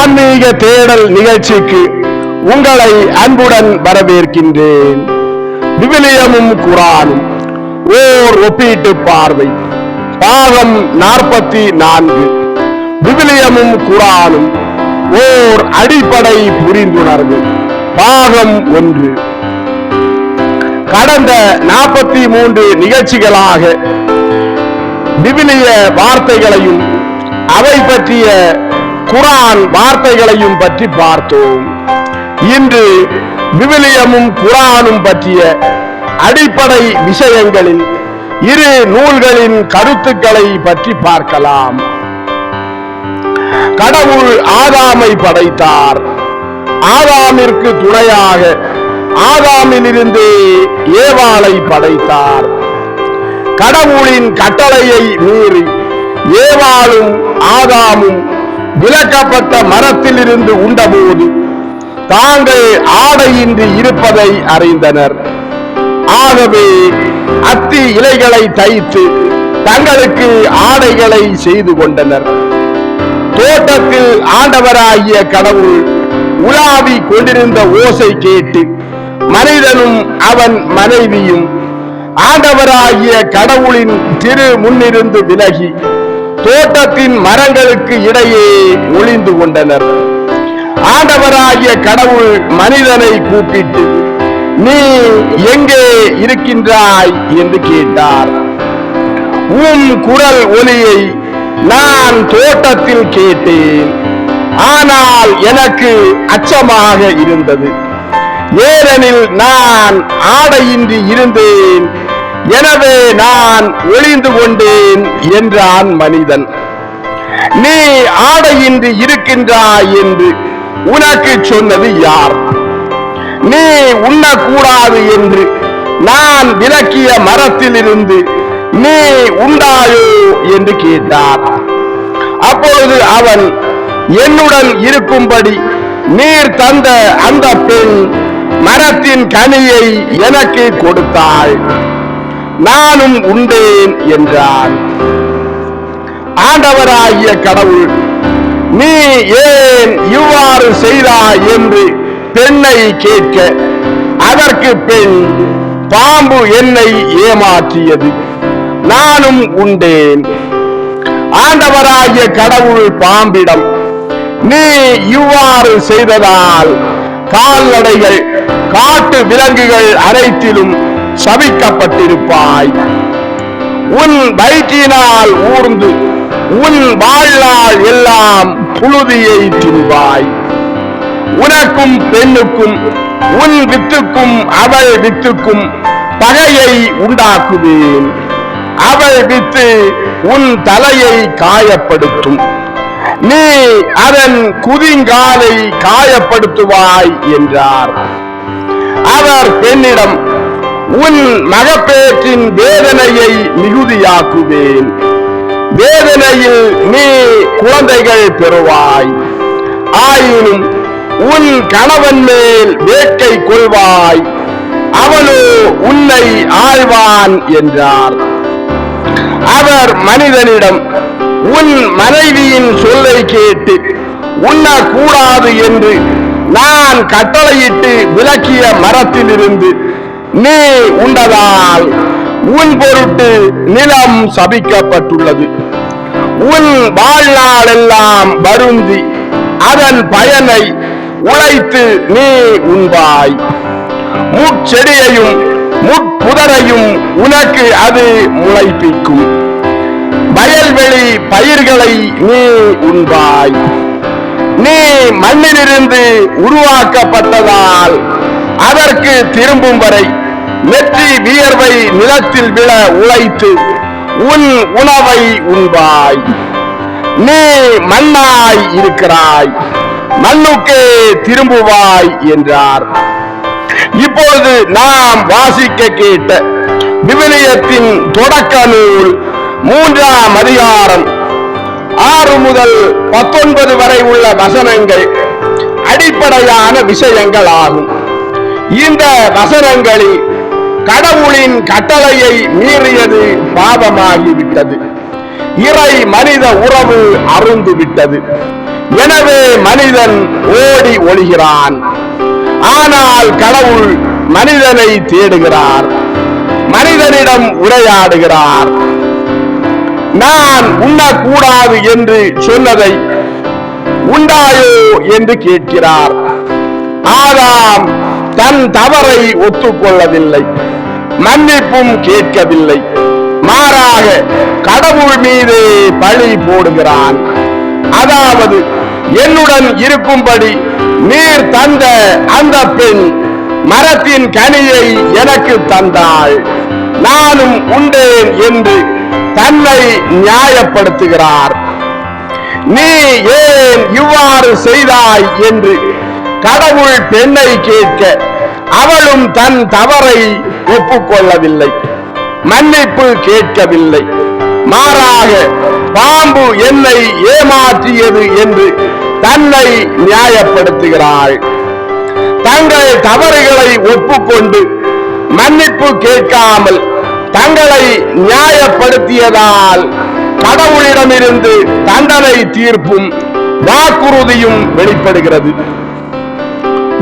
ஆன்மீக தேடல் நிகழ்ச்சிக்கு உங்களை அன்புடன் வரவேற்கின்றேன். விவிலியமும் குரானும். ஓர் ஒப்பீட்டு பார்வை. பாகம் நாற்பத்தி நான்கு விவிலியமும் குரானும். ஓர் அடிப்படை புரிந்துணர்வு. பாகம் ஒன்று. கடந்த நாற்பத்தி மூன்று நிகழ்ச்சிகளாக விவிலிய வார்த்தைகளையும் அவை பற்றிய குரான் வார்த்தைகளையும் பற்றி பார்த்தோம். இன்று விவிலியமும் குரானும் பற்றிய அடிப்படை விஷயங்களில் இரு நூல்களின் கருத்துக்களை பற்றி பார்க்கலாம். கடவுள் ஆதாமை படைத்தார். ஆதாமிற்கு துணையாக ஆதாமிலிருந்தே ஏவாளை படைத்தார். கடவுளின் கட்டளையை மீறி ஏவாளும் ஆதாமும் விலக்கப்பட்ட மரத்திலிருந்து உண்டபோது தாங்கள் ஆடையின்றி இருப்பதை அறிந்தனர். ஆகவே அத்தி இலைகளை தைத்து தங்களுக்கு ஆடைகளை செய்து கொண்டனர். தோட்டத்தில் ஆண்டவராகிய கடவுள் உலாவி கொண்டிருந்த ஓசை கேட்டு மனிதனும் அவன் மனைவியும் ஆண்டவராகிய கடவுளின் திரு முன்னிருந்து விலகி தோட்டத்தின் மரங்களுக்கு இடையே ஒளிந்து கொண்டனர். ஆண்டவராகிய கடவுள் மனிதனை கூப்பிட்டு நீ எங்கே இருக்கின்றாய்? என்று கேட்டார். உன் குரல் ஒலியை நான் தோட்டத்தில் கேட்டேன். ஆனால் எனக்கு அச்சமாக இருந்தது. ஏனெனில் நான் ஆடையின்றி இருந்தேன். எனவே நான் ஒளிந்து கொண்டேன் என்றான் மனிதன். நீ ஆடையின்றி இருக்கின்றாய் என்று உனக்கு சொன்னது யார்? நீ உண்ணக்கூடாது என்று நான் விலக்கிய மரத்திலிருந்து நீ உண்டாயோ என்று கேட்டார் அப்பொழுது அவன் என்னுடன் இருக்கும்படி நீர் தந்த அந்த பெண் மரத்தின் கனியை எனக்கு கொடுத்தாள். நானும் உண்டேன் என்றான். ஆண்டவராகிய கடவுள் நீ ஏன் இவ்வாறு செய்தாய் என்று பெண்ணை கேட்க அதற்கு பெண் பாம்பு என்னை ஏமாற்றியது. நானும் உண்டேன். ஆண்டவராகிய கடவுள் பாம்பிடம் நீ இவ்வாறு செய்ததால் கால்நடைகள் காட்டு விலங்குகள் அனைத்திலும் சபிக்கப்பட்டிருப்பாய் உன் வயிற்றினால் ஊர்ந்து உன் வாழ்நாள் எல்லாம் புழுதியை தின்பாய். உனக்கும் பெண்ணுக்கும் உன் வித்துக்கும் அவள் வித்துக்கும் பகையை உண்டாக்குவேன். அவள் வித்து உன் தலையை காயப்படுத்தும். நீ அதன் குதிங்காலை காயப்படுத்துவாய் என்றார். அவர் பெண்ணிடம் உன் மகப்பேற்றின் வேதனையை மிகுதியாக்குவேன். வேதனையில் நீ குழந்தைகள் பெறுவாய். ஆயினும் உன் கணவன் மேல் வேட்கை கொள்வாய். அவனோ உன்னை ஆழ்வான் என்றார். அவர் மனிதனிடம் உன் மனைவியின் சொல்லை கேட்டு உண்ணக்கூடாது என்று நான் கட்டளையிட்டு விலக்கிய மரத்திலிருந்து நீ உண்டதால் உன் பொருட்டு நிலம் சபிக்கப்பட்டுள்ளது. உன் வாழ்நாளெல்லாம் வருந்தி அதன் பயனை உழைத்து நீ உண்பாய். முட்செடியையும் முட்புதரையும் உனக்கு அது முளைப்பிக்கும். வயல்வெளி பயிர்களை நீ உண்பாய். நீ மண்ணிலிருந்து உருவாக்கப்பட்டதால் அதற்கு திரும்பும் வரை நெற்றி வியர்வை நிலத்தில் விழ உழைத்து உன் உணவை உண்பாய். நீ மண்ணாய் இருக்கிறாய். மண்ணுக்கே திரும்புவாய் என்றார். இப்பொழுது நாம் வாசிக்க கேட்ட விவிலியத்தின் தொடக்க நூல் மூன்றாம் அதிகாரம் ஆறு முதல் பத்தொன்பது வரை உள்ள வசனங்கள் அடிப்படையான விஷயங்கள் ஆகும் இந்த வசனங்களில் கடவுளின் கட்டளையை மீறியது பாவமாகிவிட்டது. இறை மனித உறவு அருந்து விட்டது எனவே மனிதன் ஓடி ஒளிகிறான். ஆனால் கடவுள் மனிதனை தேடுகிறார். மனிதனிடம் உரையாடுகிறார். நான் உண்ணக்கூடாது என்று சொன்னதை உண்டாயோ என்று கேட்கிறார். ஆதாம் தன் தவறை ஒத்துக்கொள்ளவில்லை. மன்னிப்பும் கேட்கவில்லை. மாறாக கடவுள் மீது பழி போடுகிறான். அதாவது என்னுடன் இருக்கும்படி நீர் தந்த அந்த பெண் மரத்தின் கனியை எனக்கு தந்தாள். நானும் உண்டேன் என்று தன்னை நியாயப்படுத்துகிறார். நீ ஏன் இவ்வாறு செய்தாய் என்று கடவுள் பெண்ணை கேட்க அவளும் தன் தவறை ஒப்புக்கொள்ளவில்லை. மன்னிப்பு கேட்கவில்லை. மாறாக பாம்பு என்னை ஏமாற்றியது என்று தன்னை நியாயப்படுத்துகிறாள். தங்கள் தவறுகளை ஒப்புக்கொண்டு மன்னிப்பு கேட்காமல் தங்களை நியாயப்படுத்தியதால் கடவுளிடமிருந்து தண்டனை தீர்ப்பும் வாக்குறுதியும் வெளிப்படுகிறது.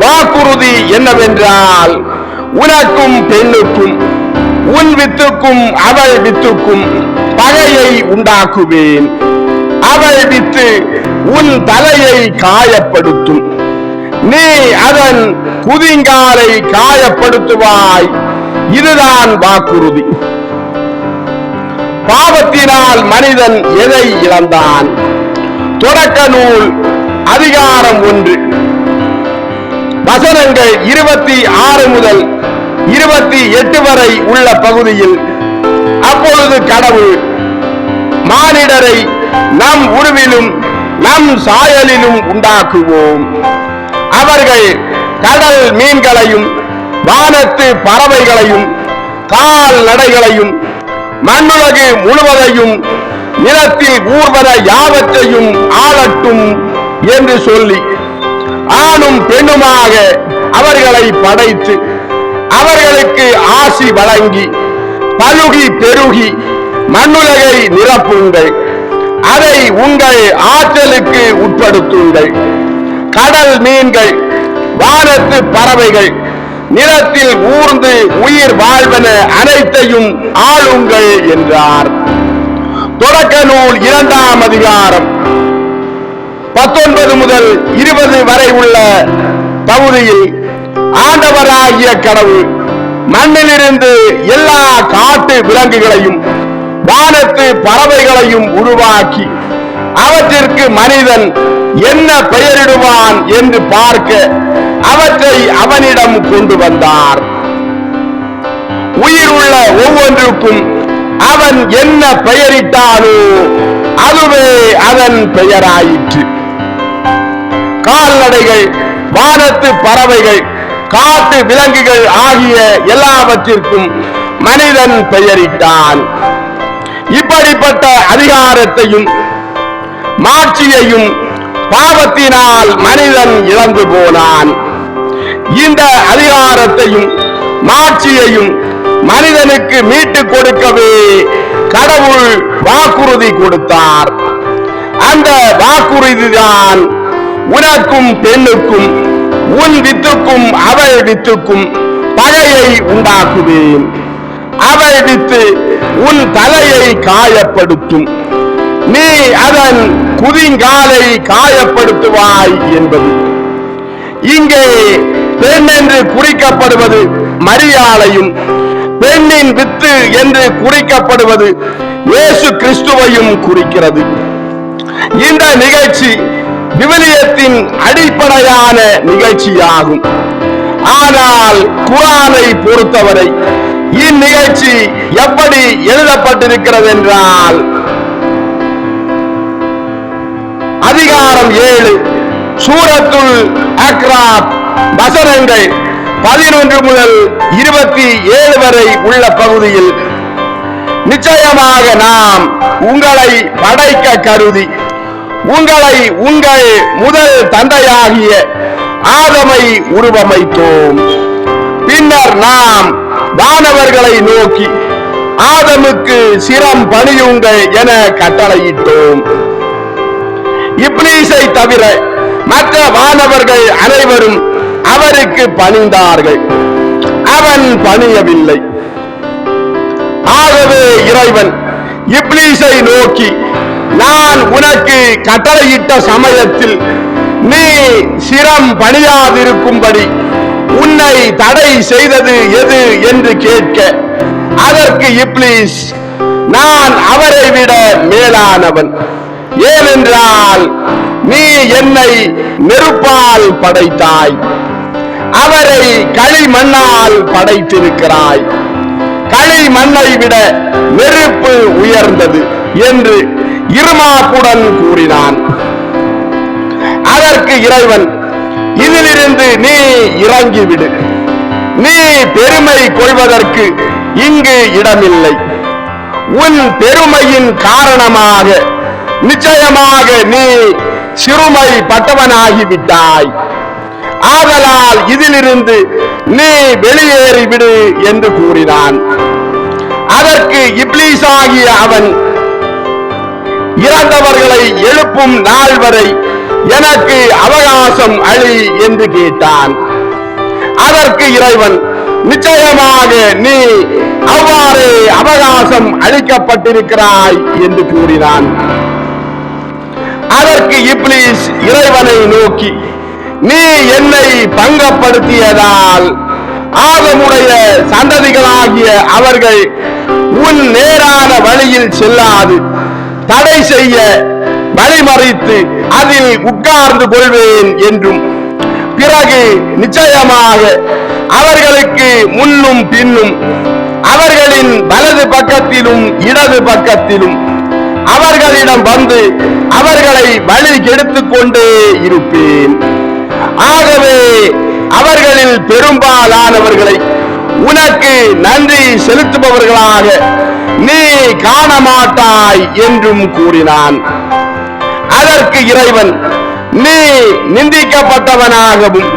வாக்குறுதி என்னவென்றால் உனக்கும் பெண்ணுக்கும் உன் வித்துக்கும் அவள் வித்துக்கும் பகையை உண்டாக்குவேன். அவள் வித்து உன் தலையை காயப்படுத்தும். நீ அதன் குதிங்காலை காயப்படுத்துவாய். இதுதான் வாக்குறுதி. பாவத்தினால் மனிதன் எதை இழந்தான்? தொடக்க நூல் அதிகாரம் ஒன்று. வசனங்கள் இருபத்தி ஆறு முதல் இருபத்தி எட்டு வரை உள்ள பகுதியில் அப்பொழுது கடவுள் மானிடரை நம் உருவிலும் நம் சாயலிலும் உண்டாக்குவோம். அவர்கள் கடல் மீன்களையும் வானத்து பறவைகளையும் கால்நடைகளையும் மண்ணுலகு முழுவதையும் நிலத்தில் ஊர்வர யாவற்றையும் ஆளட்டும் என்று சொல்லி ஆணும் பெண்ணுமாக அவர்களை படைத்து அவர்களுக்கு ஆசி வழங்கி பழுகி பெருகி மண்ணுலகை நிரப்புங்கள். அதை உங்கள் ஆற்றலுக்கு உட்படுத்துங்கள். கடல் மீன்கள் வானத்து பறவைகள் நிலத்தில் ஊர்ந்து உயிர் வாழ்வன அனைத்தையும் ஆளுங்கள் என்றார். தொடக்க நூல் இரண்டாம் அதிகாரம் பத்தொன்பது முதல் இருபது வரை உள்ள பகுதியில் ஆண்டவராகிய கடவுள் மண்ணிலிருந்து எல்லா காட்டு விலங்குகளையும் வானத்து பறவைகளையும் உருவாக்கி அவற்றிற்கு மனிதன் என்ன பெயரிடுவான் என்று பார்க்க அவற்றை அவனிடம் கொண்டு வந்தார். உயிருள்ள ஒவ்வொன்றுக்கும் அவன் என்ன பெயரிட்டானோ அதுவே அதன் பெயராயிற்று. கால்நடைகள் வானத்து பறவைகள் காட்டு விலங்குகள் ஆகிய எல்லாவற்றிற்கும் மனிதன் பெயரிட்டான். இப்படிப்பட்ட அதிகாரத்தையும் மாட்சியையும் பாவத்தினால் மனிதன் இழந்து போனான். இந்த அதிகாரத்தையும் மாட்சியையும் மனிதனுக்கு மீட்டுக் கொடுக்கவே கடவுள் வாக்குறுதி கொடுத்தார். அந்த வாக்குறுதிதான் உனக்கும் பெண்ணுக்கும் உன் வித்துக்கும் அவள் வித்துக்கும் பகையை உண்டாக்குவேன். அவள் வித்து உன் தலையை காயப்படுத்தும். நீ அதன் குதிங்காலை காயப்படுத்துவாய் என்பது. இங்கே பெண் என்று குறிக்கப்படுவது மரியாளையும் பெண்ணின் வித்து என்று குறிக்கப்படுவது இயேசு கிறிஸ்துவையும் குறிக்கிறது. இந்த நிகழ்ச்சி விவிலியத்தின் அடிப்படையான நிகழ்ச்சியாகும். ஆனால் குரானை பொறுத்தவரை இந்நிகழ்ச்சி எப்படி எழுதப்பட்டிருக்கிறது என்றால் அதிகாரம் ஏழு சூரத்துல் அக்ராப் வசனங்கள் பதினொன்று முதல் இருபத்தி ஏழு வரை உள்ள பகுதியில் நிச்சயமாக நாம் உங்களை படைக்க கருதி உங்களை உங்கள் முதல் தந்தையாகிய ஆதமை உருவமைத்தோம். பின்னர் நாம் வானவர்களை நோக்கி ஆதமுக்கு சிரம் பணியுங்கள் என கட்டளையிட்டோம். இப்ளீஸை தவிர மற்ற வானவர்கள் அனைவரும் அவருக்கு பணிந்தார்கள். அவன் பணியவில்லை. ஆகவே இறைவன் இப்ளீஸை நோக்கி நான் உனக்கு கட்டளையிட்ட சமயத்தில் நீ சிரம் பணியாதிருக்கும்படி உன்னை தடை செய்தது எது என்று கேட்க அதற்கு இப்ளீஸ் நான் அவரை விட மேலானவன். ஏனென்றால் நீ என்னை நெருப்பால் படைத்தாய் அவரை களிமண்ணால் படைத்திருக்கிறாய். களிமண்ணை விட நெருப்பு உயர்ந்தது என்று இருமாப்புடன் கூறினான். அதற்கு இறைவன் இதிலிருந்து நீ இறங்கிவிடு. நீ பெருமை கொள்வதற்கு இங்கு இடமில்லை. உன் பெருமையின் காரணமாக நிச்சயமாக நீ சிறுமை பட்டவனாகிவிட்டாய். ஆதலால் இதிலிருந்து நீ வெளியேறிவிடு என்று கூறினான். அதற்கு இப்ளீஸ் ஆகிய அவன் இறந்தவர்களை எழுப்பும் நாள் வரை எனக்கு அவகாசம் அளி என்று கேட்டான். அதற்கு இறைவன் நிச்சயமாக நீ அவ்வாறு அவகாசம் அளிக்கப்பட்டிருக்கிறாய் என்று கூறினான். அதற்கு இப்ளீஸ் இறைவனை நோக்கி நீ என்னை பங்கப்படுத்தியதால் ஆகமுடைய சந்ததிகளாகிய அவர்கள் உன் நேரான வழியில் செல்லாது. தடை செய்ய வழிமறித்து அதில் உட்கார்ந்து கொள்வேன் என்றும் பிறகு நிச்சயமாக அவர்களுக்கு முன்னும் பின்னும் அவர்களின் வலது பக்கத்திலும் இடது பக்கத்திலும் அவர்களிடம் வந்து அவர்களை வழி கெடுத்துக் கொண்டே இருப்பேன். ஆகவே அவர்களில் பெரும்பாலானவர்களை உனக்கு நன்றி செலுத்துபவர்களாக நீ காண மாட்டாய் என்றும் கூறினான். அதற்கு இறைவன் நீ நிந்திக்கப்பட்டவனாகவும்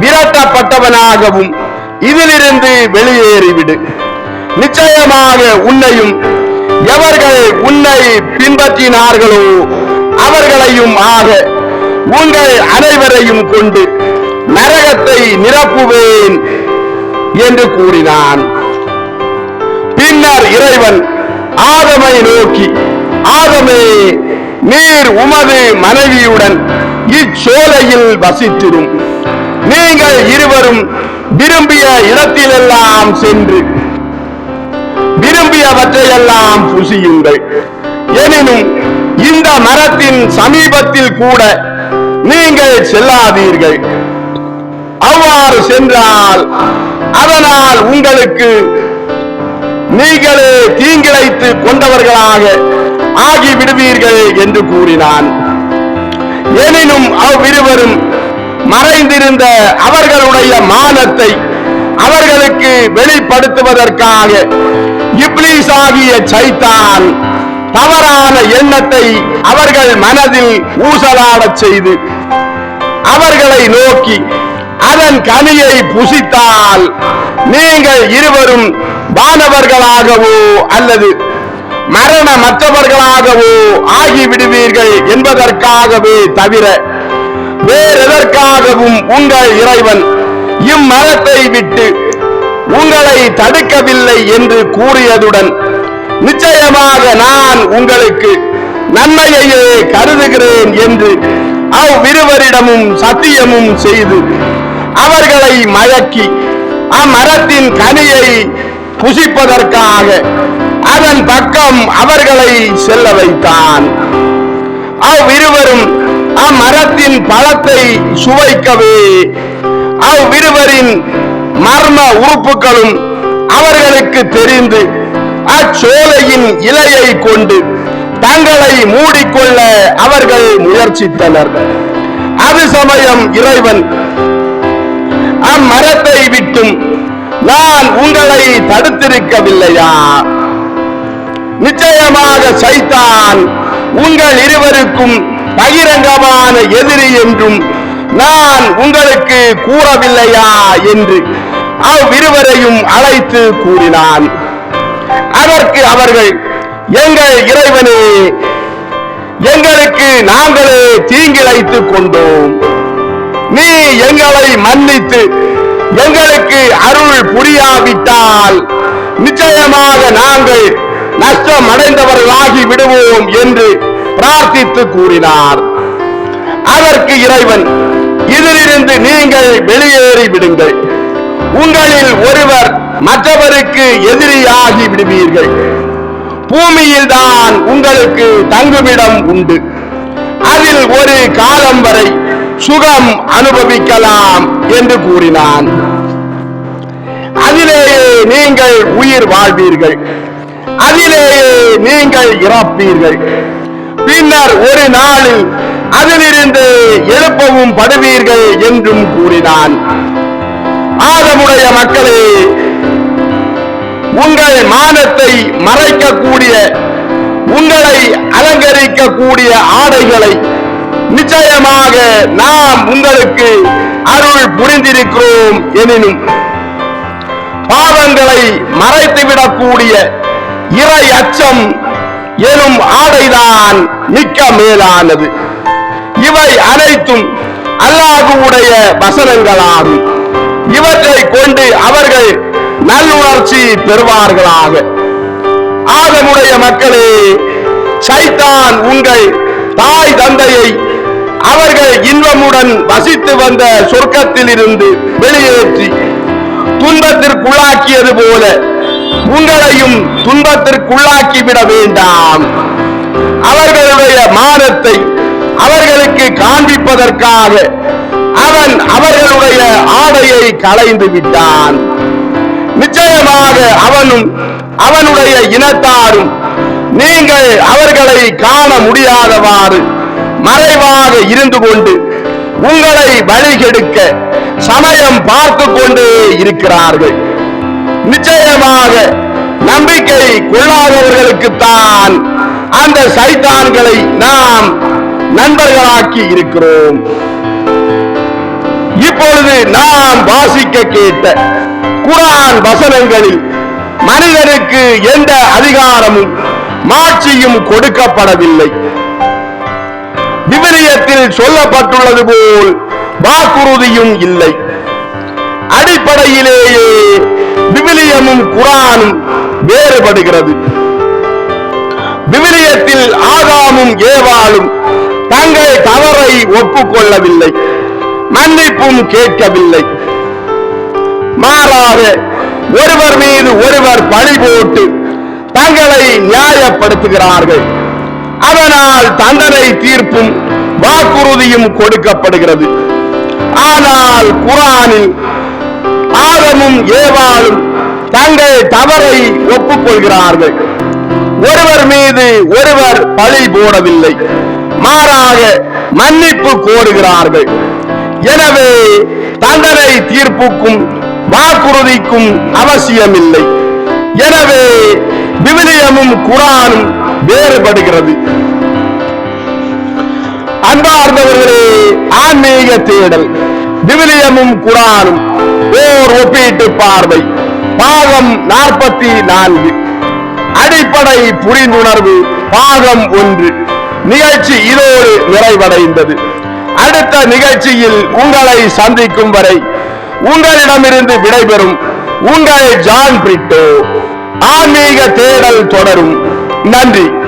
விரட்டப்பட்டவனாகவும் இதிலிருந்து வெளியேறிவிடு. நிச்சயமாக உன்னையும் எவர்கள் உன்னை பின்பற்றினார்களோ அவர்களையும் ஆக உங்கள் அனைவரையும் கொண்டு நரகத்தை நிரப்புவேன் என்று கூறினான். பின்னர் இறைவன் ஆதமை நோக்கி ஆதமே நீர் உமது மனைவியுடன் இச்சோலையில் வசித்திடும். நீங்கள் இருவரும் விரும்பிய இடத்திலெல்லாம் சென்று விரும்பியவற்றையெல்லாம் புசியுங்கள். எனினும் இந்த மரத்தின் சமீபத்தில் கூட நீங்கள் செல்லாதீர்கள். அவ்வாறு சென்றால் அதனால் உங்களுக்கு நீங்களே தீங்கிழைத்து கொண்டவர்களாக ஆகிவிடுவீர்கள் என்று கூறினான். எனினும் அவ்விருவரும் மறைந்திருந்த அவர்களுடைய மானத்தை அவர்களுக்கு வெளிப்படுத்துவதற்காக இப்ளீஸ் ஆகிய சைத்தான் தவறான எண்ணத்தை அவர்கள் மனதில் ஊசலாடச் செய்து அவர்களை நோக்கி அதன் கனியை புசித்தால் நீங்கள் இருவரும் வானவர்களாகவோ அல்லது மரண மற்றவர்களாகவோ ஆகிவிடுவீர்கள் என்பதற்காகவே தவிர வேறெதற்காகவும் உங்கள் இறைவன் இம்மரத்தை விட்டு உங்களை தடுக்கவில்லை என்று கூறியதுடன் நிச்சயமாக நான் உங்களுக்கு நன்மையையே கருதுகிறேன் என்று அவ்விருவரிடமும் சத்தியமும் செய்து அவர்களை மயக்கி அம்மரத்தின் கனியை புசிப்பதற்காக அதன் பக்கம் அவர்களை செல்ல வைத்தான். அவ்விருவரும் அம்மரத்தின் பழத்தை சுவைக்கவே அவ்விருவரின் மர்ம உறுப்புகளும் அவர்களுக்கு தெரிந்து அச்சோலையின் இலையை கொண்டு தங்களை மூடிக்கொள்ள அவர்கள் முயற்சித்தனர். அது சமயம் இறைவன் அம்மரத்தை விட்டும் நான் உங்களை தடுத்திருக்கவில்லையா? நிச்சயமாக சைத்தான் உங்கள் இருவருக்கும் பகிரங்கமான எதிரி என்றும் நான் உங்களுக்கு கூறவில்லையா என்று அவ்விருவரையும் அழைத்து கூறினான். அதற்கு அவர்கள் எங்கள் இறைவனே எங்களுக்கு நாங்களே தீங்கிழைத்துக் கொண்டோம். நீ எங்களை மன்னித்து எங்களுக்கு அருள் புரியாவிட்டால் நிச்சயமாக நாங்கள் நஷ்டம் அடைந்தவர்களாகி விடுவோம் என்று பிரார்த்தித்து கூறினார். அதற்கு இறைவன் இதிலிருந்து நீங்கள் வெளியேறி விடுங்கள். உங்களில் ஒருவர் மற்றவருக்கு எதிரியாகி விடுவீர்கள். பூமியில் தான் உங்களுக்கு தங்குமிடம் உண்டு. அதில் ஒரு காலம் வரை சுகம் அனுபவிக்கலாம் என்று கூறினான். அதிலேயே நீங்கள் உயிர் வாழ்வீர்கள். அதிலேயே நீங்கள் இறப்பீர்கள். பின்னர் ஒரு நாளில் அதிலிருந்து எழுப்பவும் படுவீர்கள் என்றும் கூறினான். ஆதமுடைய மக்களே உங்கள் மானத்தை மறைக்கக்கூடிய உங்களை அலங்கரிக்கக்கூடிய ஆடைகளை நிச்சயமாக நாம் உங்களுக்கு அருள் புரிந்திருக்கிறோம் எனினும் பாவங்களை மறைத்துவிடக்கூடிய இறை அச்சம் எனும் ஆடைதான் மிக்க மேலானது. இவை அனைத்தும் அல்லாஹுடைய வசனங்களாகும். இவற்றை கொண்டு அவர்கள் நல்லுணர்ச்சி பெறுவார்களாக. ஆதமுடைய மக்களே சைத்தான் உங்கள் தாய் தந்தையை அவர்கள் இன்பமுடன் வசித்து வந்த சொர்க்கத்தில் இருந்து வெளியேற்றி துன்பத்திற்குள்ளாக்கியது போல உங்களையும் துன்பத்திற்குள்ளாக்கி விட வேண்டாம். அவர்களுடைய மானத்தை அவர்களுக்கு காண்பிப்பதற்காக அவன் அவர்களுடைய ஆடையை களைந்து விட்டான். நிச்சயமாக அவனும் அவனுடைய இனத்தாரும் நீங்கள் அவர்களை காண முடியாதவாறு மறைவாக இருந்து கொண்டு உங்களை வழிகெடுக்க சமயம் பார்த்து கொண்டே இருக்கிறார்கள். நிச்சயமாக நம்பிக்கை கொள்ளாதவர்களுக்குத்தான் அந்த சைத்தான்களை நாம் நண்பர்களாக்கி இருக்கிறோம். இப்பொழுது நாம் வாசிக்க கேட்ட குரான் வசனங்களில் மனிதனுக்கு எந்த அதிகாரமும் மாட்சியும் கொடுக்கப்படவில்லை. விவிலியத்தில் சொல்லப்பட்டுள்ளது போல் வாக்குறுதியும் இல்லை. அடிப்படையிலேயே விவிலியமும் குரானும் வேறுபடுகிறது. விவிலியத்தில் ஆகாமும் ஏவாளும் தங்கள் தவறை ஒப்புக்கொள்ளவில்லை மன்னிப்பும் கேட்கவில்லை. மாறாக ஒருவர் மீது ஒருவர் பழி போட்டு தங்களை நியாயப்படுத்துகிறார்கள். அதனால் தண்டனை தீர்ப்பும் வாக்குறுதியும் கொடுக்கப்படுகிறது. ஆனால் குரானில் ஆதமும் ஏவாளும் தங்கள் தவறை ஒப்புக்கொள்கிறார்கள். ஒருவர் மீது ஒருவர் பழி போடவில்லை மாறாக மன்னிப்பு கோருகிறார்கள். எனவே தண்டனை தீர்ப்புக்கும் வாக்குறுதிக்கும் அவசியமில்லை. எனவே விவிலியமும் குரானும் வேறுபடுகிறது. அன்பார்ந்தவர்களே ஆன்மீக தேடல் விவிலியமும் குரானும் ஓர் ஒப்பீட்டு பார்வை. பாகம் நாற்பத்தி நான்கு அடிப்படை புரிந்துணர்வு பாகம் ஒன்று. நிகழ்ச்சி இதோடு நிறைவடைந்தது. அடுத்த நிகழ்ச்சியில் உங்களை சந்திக்கும் வரை உங்களிடமிருந்து விடைபெறும் உங்கள் ஜான் பிரிட்டோ. ஆன்மீக தேடல் தொடரும். நன்றி.